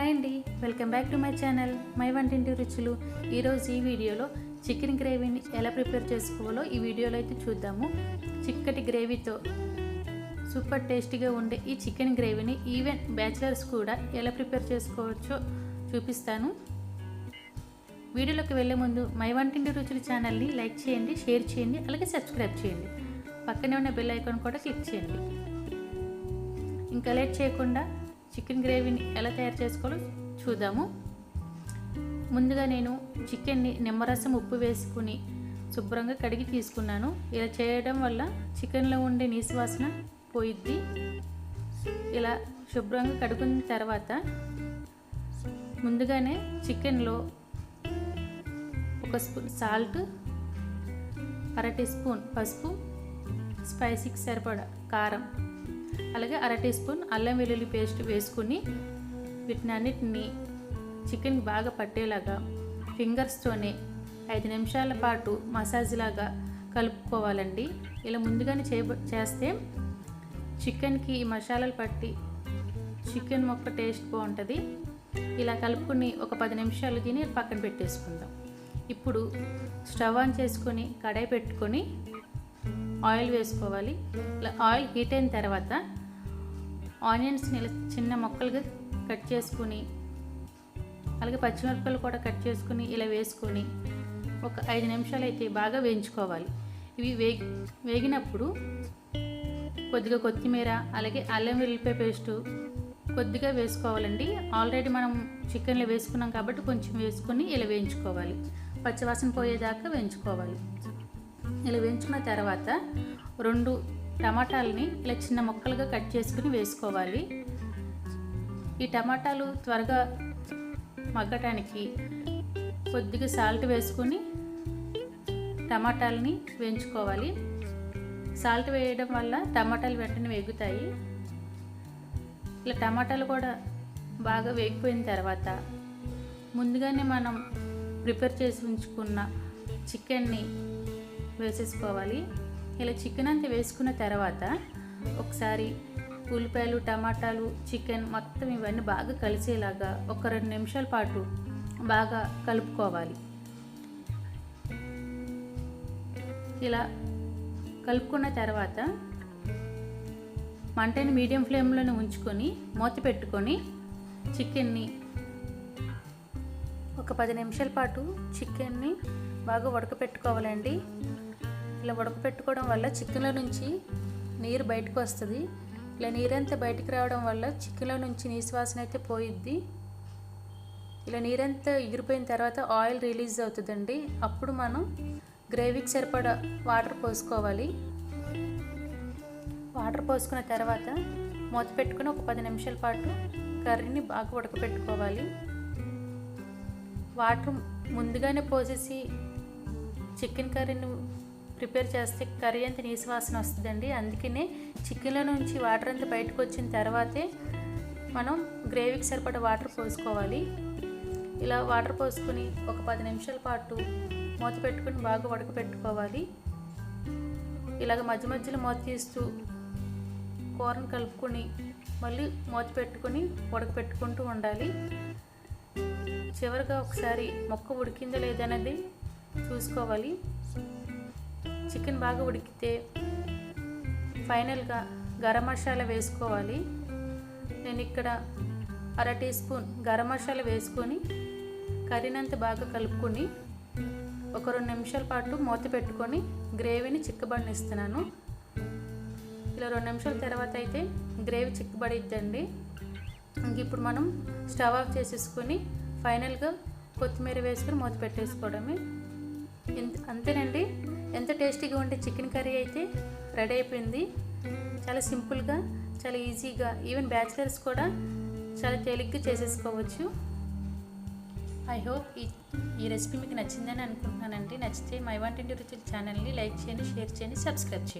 Hi అండి. Welcome back to my channel. My వంటింటి రుచులు. ఈరోజు ఈ వీడియోలో చికెన్ గ్రేవీని ఎలా ప్రిపేర్ చేసుకోవాలో ఈ వీడియోలో అయితే చూద్దాము. చిక్కటి గ్రేవీతో సూపర్ టేస్టీగా ఉండే ఈ చికెన్ గ్రేవీని ఈవెన్ బ్యాచిలర్స్ కూడా ఎలా ప్రిపేర్ చేసుకోవచ్చో చూపిస్తాను. వీడియోలోకి వెళ్ళే ముందు మై వంటింటి రుచులు ఛానల్ని లైక్ చేయండి షేర్ చేయండి అలాగే సబ్స్క్రైబ్ చేయండి. పక్కనే ఉన్న బెల్ ఐకాన్ కూడా క్లిక్ చేయండి. ఇంకా లేట్ చేయకుండా చికెన్ గ్రేవీని ఎలా తయారు చేసుకోవాలో చూద్దాము. ముందుగా నేను చికెన్ని నిమ్మరసం ఉప్పు వేసుకుని శుభ్రంగా కడిగి తీసుకున్నాను. ఇలా చేయడం వల్ల చికెన్లో ఉండే నీసు వాసన పోయిద్ది. ఇలా శుభ్రంగా కడుకున్న తర్వాత ముందుగానే చికెన్లో ఒక స్పూన్ సాల్ట్ అర టీ స్పూన్ పసుపు స్పైసీకి సరిపడా కారం అలాగే అర టీ స్పూన్ అల్లం వెల్లుల్లి పేస్ట్ వేసుకుని వీటిని అన్నిటిని చికెన్ బాగా పట్టేలాగా ఫింగర్స్తోనే ఐదు నిమిషాల పాటు మసాజ్ లాగా కలుపుకోవాలండి. ఇలా ముందుగానే చే చేస్తే చికెన్కి మసాలాలు పట్టి చికెన్ మొక్క టేస్ట్ బాగుంటుంది. ఇలా కలుపుకుని ఒక పది నిమిషాలు తిని పక్కన పెట్టేసుకుందాం. ఇప్పుడు స్టవ్ ఆన్ చేసుకొని కడాయి పెట్టుకొని ఆయిల్ వేసుకోవాలి. ఇలా ఆయిల్ హీట్ అయిన తర్వాత ఆనియన్స్ని ఇలా చిన్న ముక్కలుగా కట్ చేసుకుని అలాగే పచ్చిమిరపకాయలు కూడా కట్ చేసుకుని ఇలా వేసుకొని ఒక ఐదు నిమిషాలు అయితే బాగా వేయించుకోవాలి. ఇవి వేగి వేగినప్పుడు కొద్దిగా కొత్తిమీర అలాగే అల్లం వెల్లిపాయ పేస్టు కొద్దిగా వేసుకోవాలండి. ఆల్రెడీ మనం చికెన్లో వేసుకున్నాం కాబట్టి కొంచెం వేసుకొని ఇలా వేయించుకోవాలి. పచ్చివాసన పోయేదాకా వేయించుకోవాలి. ఇలా వేయించుకున్న తర్వాత రెండు టమాటాలని ఇలా చిన్న ముక్కలుగా కట్ చేసుకుని వేసుకోవాలి. ఈ టమాటాలు త్వరగా మగ్గటానికి కొద్దిగా సాల్ట్ వేసుకొని టమాటాలని వేయించుకోవాలి. సాల్ట్ వేయడం వల్ల టమాటాలు వెంటనే వేగుతాయి. ఇలా టమాటాలు కూడా బాగా వేగిపోయిన తర్వాత ముందుగానే మనం ప్రిపేర్ చేసి ఉంచుకున్న చికెన్ని వేసేసుకోవాలి. ఇలా చికెన్ అంతా వేసుకున్న తర్వాత ఒకసారి ఉల్లిపాయలు టమాటాలు చికెన్ మొత్తం ఇవన్నీ బాగా కలిసేలాగా ఒక రెండు నిమిషాల పాటు బాగా కలుపుకోవాలి. ఇలా కలుపుకున్న తర్వాత మంటని మీడియం ఫ్లేమ్లోనే ఉంచుకొని మూత పెట్టుకొని చికెన్ని ఒక పది నిమిషాల పాటు చికెన్ని బాగా ఉడకపెట్టుకోవాలండి. ఇలా ఉడకపెట్టుకోవడం వల్ల చికెన్లో నుంచి నీరు బయటకు వస్తుంది. ఇలా నీరంతా బయటకు రావడం వల్ల చికెన్లో నుంచి నీసువాసన అయితే పోయిద్ది. ఇలా నీరంతా ఎగిరిపోయిన తర్వాత ఆయిల్ రిలీజ్ అవుతుందండి. అప్పుడు మనం గ్రేవీకి సరిపడా వాటర్ పోసుకోవాలి. వాటర్ పోసుకున్న తర్వాత మూత పెట్టుకుని ఒక పది నిమిషాల పాటు కర్రీని బాగా ఉడకపెట్టుకోవాలి. వాటర్ ముందుగానే పోసేసి చికెన్ కర్రీని ప్రిపేర్ చేస్తే కర్రీ అంత నీసు వాసన వస్తుందండి. అందుకనే చికెన్లో నుంచి వాటర్ అంతా బయటకు వచ్చిన తర్వాతే మనం గ్రేవీకి సరిపడా వాటర్ పోసుకోవాలి. ఇలా వాటర్ పోసుకొని ఒక పది నిమిషాల పాటు మూత పెట్టుకుని బాగా ఉడకపెట్టుకోవాలి ఇలాగ మధ్య మధ్యలో మూత తీస్తూ కూరను కలుపుకొని మళ్ళీ మూత పెట్టుకొని ఉడకపెట్టుకుంటూ ఉండాలి. చివరిగా ఒకసారి మొక్క ఉడికిందో లేదనేది చూసుకోవాలి. చికెన్ బాగా ఉడికితే ఫైనల్గా గరం మసాలా వేసుకోవాలి. నేను ఇక్కడ అర టీ స్పూన్ గరం మసాలా వేసుకొని కర్రీనంత బాగా కలుపుకొని ఒక రెండు నిమిషాల పాటు మూత పెట్టుకొని గ్రేవీని చిక్కబడినిస్తున్నాను. ఇలా రెండు నిమిషాల తర్వాత అయితే గ్రేవీ చిక్కబడిద్దండి. ఇంక ఇప్పుడు మనం స్టవ్ ఆఫ్ చేసేసుకొని ఫైనల్గా కొత్తిమీర వేసుకొని మూత పెట్టేసుకోవడమే. అంతేనండి? టేస్టీగా ఉండే చికెన్ కర్రీ అయితే రెడీ అయిపోయింది. చాలా సింపుల్గా చాలా ఈజీగా ఈవెన్ బ్యాచిలర్స్ కూడా చాలా తేలిగ్గా చేసేసుకోవచ్చు. ఐ హోప్ ఈ ఈ రెసిపీ మీకు నచ్చిందని అనుకుంటున్నానండి. నచ్చితే మై వంటింటి రుచుల ఛానల్ని లైక్ చేయండి షేర్ చేయండి సబ్స్క్రైబ్ చేయండి.